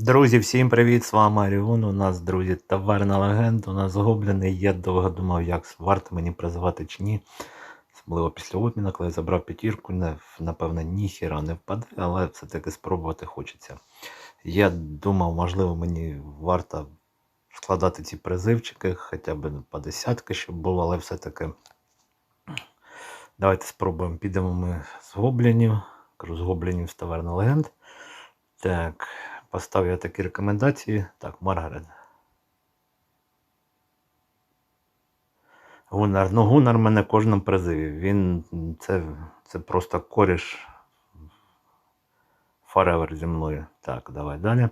Друзі, всім привіт! З вами Аріон. У нас, друзі, таверна легенда. У нас гоблений. Я довго думав, як варто мені призивати чи ні. Особливо після обміну, коли я забрав п'ятірку, не, напевно, ніхіра не впаде, але все-таки спробувати хочеться. Я думав, можливо, мені варто складати ці призивчики, хоча б по десятки, щоб було, але все-таки. Давайте спробуємо. Підемо ми з гоблінів. Кажу, з гоблінів з таверни легенд. Так, поставив я такі рекомендації. Так, Маргарет. Гунар. Ну, Гунар мене кожному призиві. Він це, це просто коріш Forever зі мною. Так, давай далі.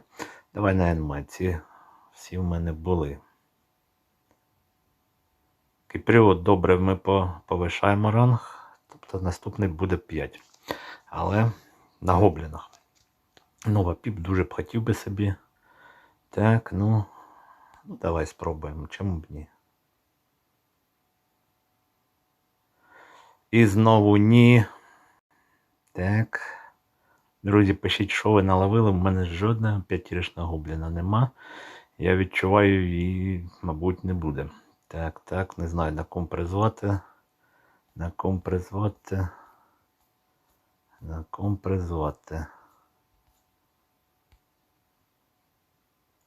Давай на анімації. Всі в мене були. Кіпріот, добре, ми повишаємо ранг. Тобто наступний буде 5. Але на гоблінах. Нова піп дуже б хотів би собі. Так, ну. Ну, давай спробуємо. Чому б ні? І знову ні. Так. Друзі, пишіть, що ви наловили. У мене жодного п'ятірічного гобліна нема. Я відчуваю її, мабуть, не буде. Так, так, не знаю, на ком призвати. На ком призвати. На ком призвати.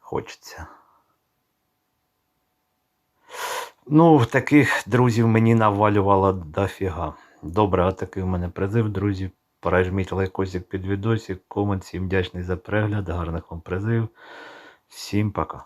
Хочеться. Ну, таких друзів мені навалювало дофіга. Добре, а такий в мене призив, друзі. Пережміть лайкосик під відосик, комент, всім вдячний за перегляд, гарних вам призив. Всім пока.